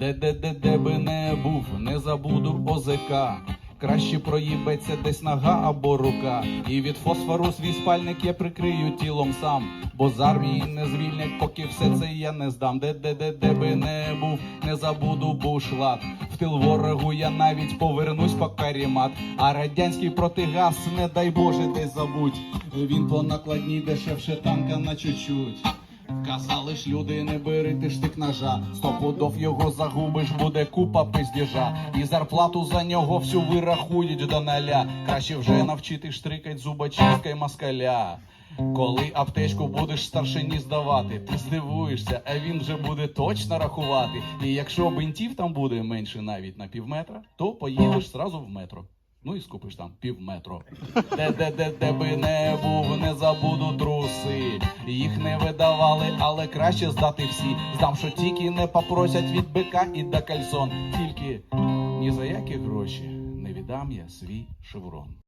Де де де де би не був, не забуду ОЗК. Краще проїбеться десь нога або рука. І від фосфору свій спальник я прикрию тілом сам. Бо з армії не звільнять, поки все це я не здам. Де де де де би не був, не забуду бушлат. В тил ворогу я навіть повернусь по карімат. А радянський протигаз, не дай Боже, десь забудь. Він по накладній дешевше танка на чуть-чуть. Казали ж люди, не бери ти штик ножа, сто пудов його загубиш, буде купа пиздежа. І зарплату за нього всю вирахують до ноля. Краще вже навчити штрикать зубочисткою москаля. Коли аптечку будеш старшині здавати, ти здивуєшся, а він вже буде точно рахувати. І якщо бинтів там буде менше навіть на півметра, то поїдеш зразу в метро. Ну і скупиш там пів метро. Де де де де би не був, не забуду труси. Їх не видавали, але краще здати всі. знам, що тільки не попросять від бика і до кальсон. Тільки ні за які гроші не віддам я свій шеврон.